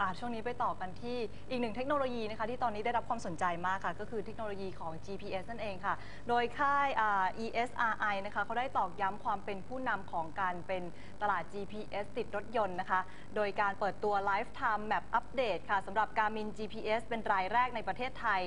อ่าช่วงนี้ไปต่อกันที่อีกหนึ่งเทคโนโลยีนะคะที่ตอนนี้ได้รับความสนใจมากค่ะ ก็คือเทคโนโลยีของ GPS นั่นเองค่ะ โดยค่ายอ่า ESRI นะคะเขาได้ตอกย้ำความเป็นผู้นำของการเป็นตลาด GPS ติดรถยนต์นะคะ โดยการเปิดตัว Lifetime Map Update ค่ะสำหรับ Garmin GPS เป็นรายแรกในประเทศไทย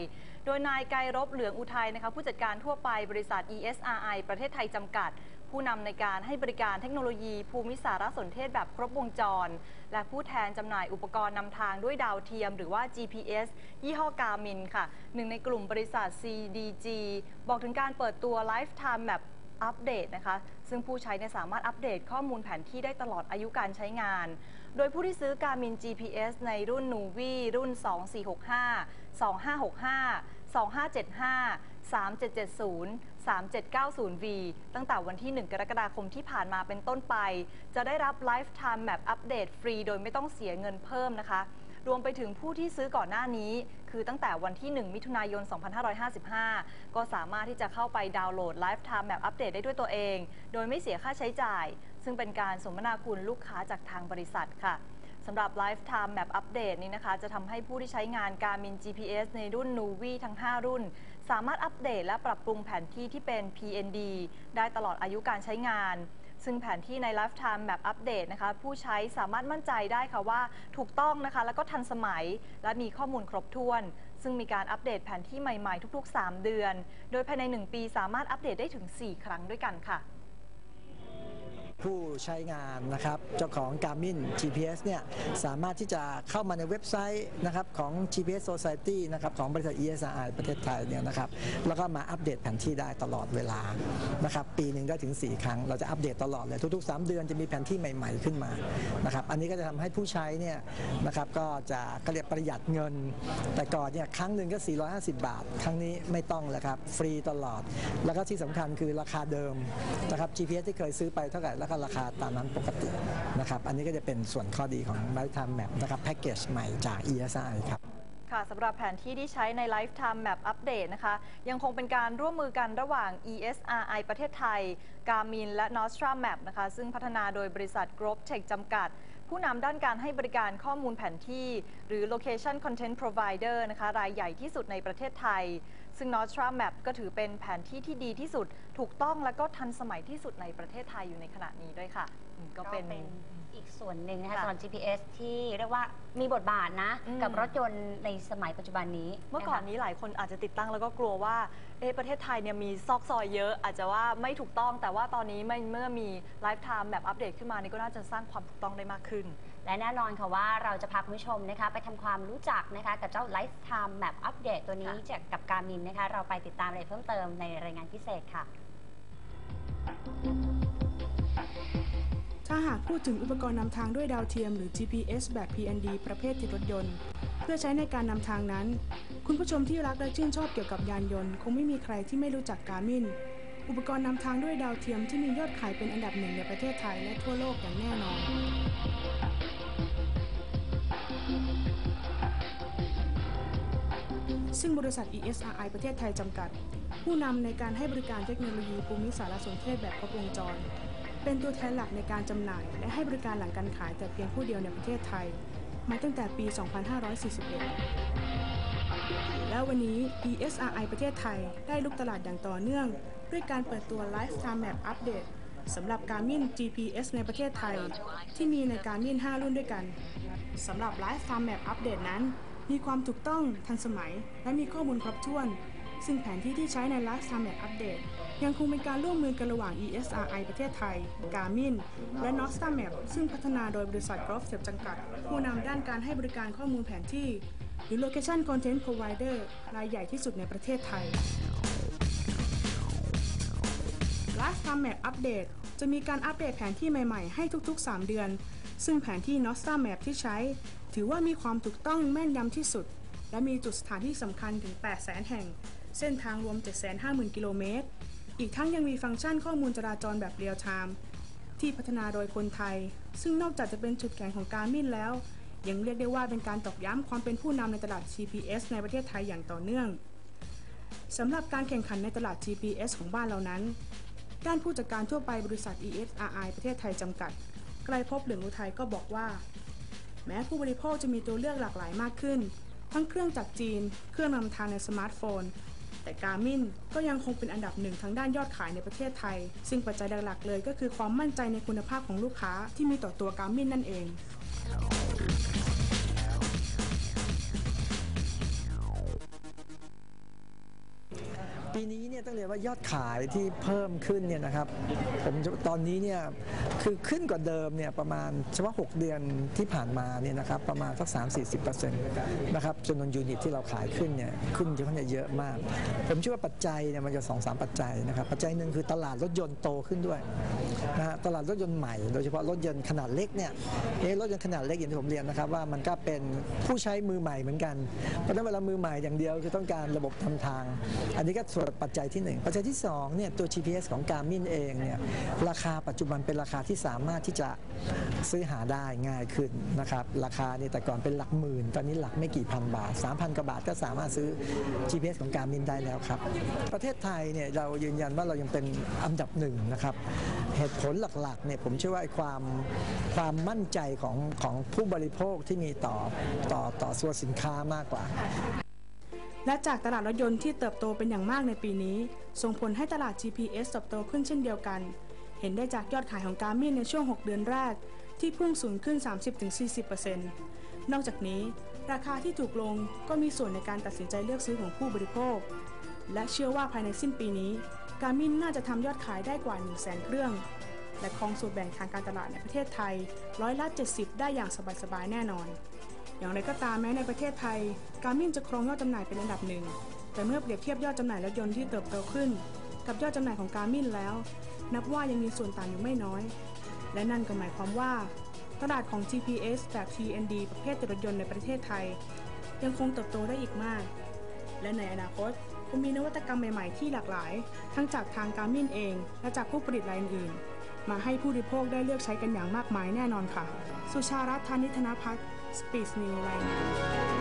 โดยนายไกรรบเหลืองอุทัยนะคะผู้จัดการทั่วไปบริษัท ESRI ประเทศไทยจำกัด ผู้นำในการให้บริการเทคโนโลยี ภูมิสารสนเทศแบบครบวงจร และผู้แทนจำหน่ายอุปกรณ์นำทางด้วยดาวเทียม หรือว่า GPS ยี่ห้อกามินค่ะ หนึ่งในกลุ่มบริษัท CDG บอกถึงการเปิดตัว Lifetime Map อัปเดตนะคะ ซึ่งผู้ใช้เนี่ยสามารถอัปเดตข้อมูลแผนที่ได้ตลอดอายุการใช้งาน โดยผู้ที่ซื้อ Garmin GPS ในรุ่น Nuvi รุ่น 2465 2565 2575 3770 3790V ตั้งแต่วันที่ 1 กรกฎาคมที่ผ่านมาเป็นต้นไป จะได้รับ Lifetime Map อัปเดตฟรีโดยไม่ต้องเสียเงินเพิ่มนะคะ รวมไปถึงผู้ที่ซื้อก่อนหน้านี้ คือตั้งแต่วันที่ 1 มิถุนายน 2555 ก็สามารถที่จะเข้าไปดาวน์โหลด Lifetime Map อัปเดตได้ด้วยตัวเอง โดยไม่เสียค่าใช้จ่าย ซึ่งเป็นการสมนาคุณลูกค้าจากทางบริษัทค่ะ สำหรับ Lifetime Map Update นี้นะคะ จะทำให้ผู้ที่ใช้งาน Garmin GPS ในรุ่น Nuvi ทั้ง 5 รุ่น สามารถอัปเดตและปรับปรุงแผนที่ที่เป็น PND ได้ตลอดอายุการใช้งาน ซึ่งแผนที่ใน Lifetime Map Update นะคะ ผู้ใช้สามารถมั่นใจได้ค่ะว่าถูกต้องนะคะ แล้วก็ทันสมัย และมีข้อมูลครบถ้วน ซึ่งมีการอัปเดตแผนที่ใหม่ๆ ทุก ๆ 3 เดือน โดยภายใน 1 ปีสามารถอัปเดตได้ถึง 4 ครั้งด้วยกันค่ะ ผู้ใช้งานนะครับเจ้าของ Garmin GPS เนี่ยสามารถที่จะเข้ามาในเว็บไซต์นะครับของ GPS Society นะครับของบริษัท ESRI ประเทศไทยเนี่ยนะครับแล้วก็มาอัปเดตแผนที่ได้ตลอดเวลานะครับปีหนึ่งได้ถึง 4 ครั้ง เราจะอัปเดตตลอดเลยทุก ๆ 3 เดือนจะมีแผนที่ใหม่ ๆ ขึ้นมานะครับอันนี้ก็จะทำให้ผู้ใช้เนี่ยนะครับก็จะก็เรียกประหยัดเงิน แต่ก่อนเนี่ยครั้งหนึ่งก็ 450 บาท ครั้งนี้ไม่ต้องแล้วครับฟรีตลอด แล้วก็ที่สำคัญคือราคาเดิมนะครับ GPS ที่เคยซื้อไปเท่าไหร่ก็ราคาตามนั้นปกตินะครับอันนี้ก็จะเป็นส่วนข้อดีของ Lifetime Map นะครับแพ็กเกจใหม่จาก ESI ครับค่ะสำหรับแผนที่ที่ใช้ใน Lifetime Map Update นะคะ ยังคงเป็นการร่วมมือกันระหว่าง ESRI ประเทศไทย Garmin และ Nostra Map นะคะ ซึ่งพัฒนาโดยบริษัท g r o b Tech จำกัด ผู้นำด้านการให้บริการข้อมูลแผนที่ หรือ Location Content Provider นะคะ รายใหญ่ที่สุดในประเทศไทย ซึ่ง Nostra Map ก็ถือเป็นแผนที่ที่ดีที่สุด ถูกต้องและก็ทันสมัยที่สุดในประเทศไทยอยู่ในขณะนี้ด้วยค่ะอืมก็เป็น อีกส่วนหนึ่งนะคะค่ะสำหรับ GPS ที่เรียกว่ามีบทบาทนะ อืม กับรถยนต์ในสมัยปัจจุบันนี้เมื่อก่อนะคะ นี้หลายคนอาจจะติดตั้งแล้วก็กลัวว่าเอะประเทศไทยเนี่ยมีซอกซอยเยอะ อาจจะว่าไม่ถูกต้องแต่ว่าตอนนี้ไม่เมื่อมี Lifetime Map อัปเดตขึ้นมานี่ก็น่าจะสร้างความถูกต้องได้มากขึ้น และแน่นอนค่ะว่าเราจะพาคุณผู้ชมนะคะ ไปทำความรู้จักนะคะกับเจ้า Lifetime Map Update ตัวนี้ค่ะจากกับการมินนะคะ เราไปติดตามรายละเอียดเพิ่มเติมในรายงานพิเศษค่ะ ถ้าหากพูดถึงอุปกรณ์นำทางด้วยดาวเทียมหรือ GPS แบบ PND ประเภทติดรถยนต์ เพื่อใช้ในการนำทางนั้น คุณผู้ชมที่รักและชื่นชอบเกี่ยวกับยานยนต์ คงไม่มีใครที่ไม่รู้จักการมินอุปกรณ์นำทางด้วยดาวเทียมที่มียอดขายเป็นอันดับหนึ่งในประเทศไทยและทั่วโลกอย่างแน่นอน ซึ่งบริษัท ESRI ประเทศไทยจำกัด ผู้นำในการให้บริการเทคโนโลยีภูมิสารสนเทศแบบครบวงจร เป็นตัวแทนหลักในการจำหน่าย และให้บริการหลังการขายแต่เพียงผู้เดียวในประเทศไทย มาตั้งแต่ปี 2541 แล้ววันนี้ ESRI ประเทศไทยได้ลุกตลาดอย่างต่อเนื่อง ด้วยการเปิดตัว Lifetime Map Update สำหรับ Garmin GPS ในประเทศไทย ที่มีใน Garmin 5รุ่นด้วยกันสำหรับ Lifetime Map Update นั้น มีความถูกต้องทันสมัย และมีข้อมูลครบถ้วน ซึ่งแผนที่ที่ใช้ใน Lifetime Map Update ยังคงเป็นการร่วมมือกันระหว่าง ESRI ประเทศไทย Garmin และ Nostra Map ซึ่งพัฒนาโดยบริษัท Grove จำกัด ผู้นำด้านการให้บริการข้อมูลแผนที่ หรือ Location Content Provider รายใหญ่ที่สุดในประเทศไทย Lifetime Map Update จะมีการอัปเดตแผนที่ใหม่ ๆ ให้ทุก ๆ 3 เดือน ซึ่งแผนที่ Nostra Map ที่ใช้ ถือว่ามีความถูกต้องแม่นยำที่สุด และมีจุดสถานที่สำคัญถึง 800,000 แห่ง เส้นทางรวม 750,000 กิโลเมตร อีกทั้งยังมีฟังก์ชันข้อมูลจราจรแบบเรียลไทม์ที่พัฒนาโดยคนไทย ซึ่งนอกจากจะเป็นจุดแข็งของการมินแล้ว ยังเรียกได้ว่าเป็นการตอกย้ำความเป็นผู้นำในตลาด GPS ในประเทศไทยอย่างต่อเนื่องสำหรับการแข่งขันในตลาด GPS ของบ้านเรานั้น ด้านผู้จัดการทั่วไปบริษัท ESRI ประเทศไทยจำกัด ไกลภพเหลืองอุทัยก็บอกว่า แม้ผู้บริโภคจะมีตัวเลือกหลากหลายมากขึ้น ทั้งเครื่องจากจีน เครื่องนำทางในสมาร์ทโฟน แต่การมินก็ยังคงเป็นอันดับหนึ่งทางด้านยอดขายในประเทศไทย ซึ่งปัจจัยหลักๆเลยก็คือความมั่นใจในคุณภาพของลูกค้าที่มีต่อตัวการมินนั่นเองปีนี้เนี่ยต้องเรียนว่ายอดขายที่เพิ่มขึ้นเนี่ยนะครับผมตอนนี้เนี่ย คือขึ้นกว่าเดิมเนี่ยประมาณเฉพาะ 6 เดือนที่ผ่านมาเนี่ยนะครับประมาณสัก 3-40%นะครับจำนวนยูนิตที่เราขายขึ้นเนี่ยขึ้นเยอะขึ้นเยอะมาก ผมเชื่อว่าปัจจัยเนี่ยมันจะสองสามปัจจัยนะครับปัจจัยหนึ่งคือตลาดรถยนต์โตขึ้นด้วยนะฮะตลาดรถยนต์ใหม่ โดยเฉพาะรถยนต์ขนาดเล็กเนี่ยเอรถยนต์ขนาดเล็กอย่างที่ผมเรียนนะครับว่ามันก็เป็นผู้ใช้มือใหม่เหมือนกันเพราะฉะนั้นเวลามือใหม่อย่างเดียวคือต้องการระบบทำทาง อันนี้ก็ส่วนปัจจัยที่หนึ่งปัจจัยที่สองเนี่ยตัว GPS ของ Garmin เองเนี่ยราคาปัจจุบันเป็นราคาที่ที่สามารถที่จะซื้อหาได้ง่ายขึ้นนะครับราคาเนี่ยแต่ก่อนเป็นหลักหมื่น ตอนนี้หลักไม่กี่พันบาท 3,000กว่าบาทก็สามารถซื้อ GPS ของ Garmin ได้แล้วครับ ประเทศไทยเนี่ยเรายืนยันว่าเรายังเป็นอันดับหนึ่งนะครับเหตุผลหลักๆเนี่ยผมเชื่อว่าความความมั่นใจของของผู้บริโภคที่มีต่อต่อต่อส่วนสินค้ามากกว่าและจากตลาดรถยนต์ที่เติบโตเป็นอย่างมากในปีนี้ ส่งผลให้ตลาด GPS เติบโตขึ้นเช่นเดียวกัน เห็นได้จากยอดขายของ Garmin ในช่วง 6 เดือนแรก ที่พุ่งสูงขึ้น 30-40%นอกจากนี้ราคาที่ถูกลงก็มีส่วนในการตัดสินใจเลือกซื้อของผู้บริโภค และเชื่อว่าภายในสิ้นปีนี้ Garmin น่าจะทำยอดขายได้กว่า 1 0 0 0 0 0 เครื่อง และครองส่วนแบ่งทางการตลาดในประเทศไทยร้อยละ 70 ได้อย่างสบายๆ แน่นอน อย่างไรก็ตามแม้ในประเทศไทย การมินจะครองยอดจำหน่ายเป็นอันดับหนึ่ง แต่เมื่อเปรียบเทียบยอดจำหน่ายรถยนต์ที่เติบโตขึ้น กับยอดจำหน่ายของการมินแล้ว นับว่ายังมีส่วนต่างอยู่ไม่น้อย และนั่นก็หมายความว่าตลาดของ GPS แบบ TND ประเภทรถยนต์ในประเทศไทย ยังคงเติบโตได้อีกมาก และในอนาคตคงมีนวัตกรรมใหม่ ๆ ที่หลากหลาย ทั้งจากทางการมินเอง และจากผู้ผลิตรายอื่น มาให้ผู้บริโภคได้เลือกใช้กันอย่างมากมายแน่นอนค่ะ สุชารัตน์ธนิธนพัฒน์สปีดนิวรายงาน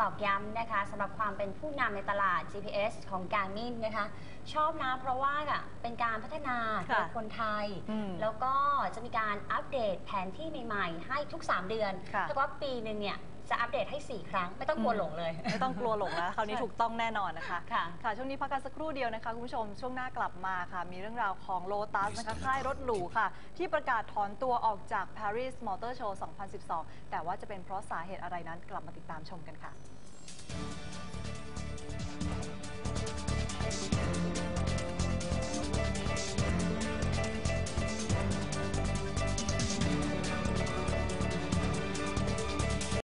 ตอกย้ำนะคะสำหรับความเป็นผู้นำในตลาด GPS ของ Garmin นะคะ ชอบนะเพราะว่าอะเป็นการพัฒนาค่ะโดยคนไทย อืมแล้วก็จะมีการอัปเดตแผนที่ใหม่ๆ ให้ทุก 3 เดือนค่ะ แล้วก็ปีหนึ่งเนี่ย จะอัปเดตให้ 4 ครั้ง ไม่ต้องกลัวหลงเลย ไม่ต้องกลัวหลงแล้วคราวนี้ถูกต้องแน่นอนนะคะ ค่ะ ค่ะช่วงนี้พักกันสักครู่เดียวนะคะคุณผู้ชมช่วงหน้ากลับมาค่ะ มีเรื่องราวของโลตัสนะคะค่ายรถหรูค่ะ ที่ประกาศถอนตัวออกจาก Paris Motor Show 2012 แต่ว่าจะเป็นเพราะสาเหตุอะไรนั้นกลับมาติดตามชมกันค่ะ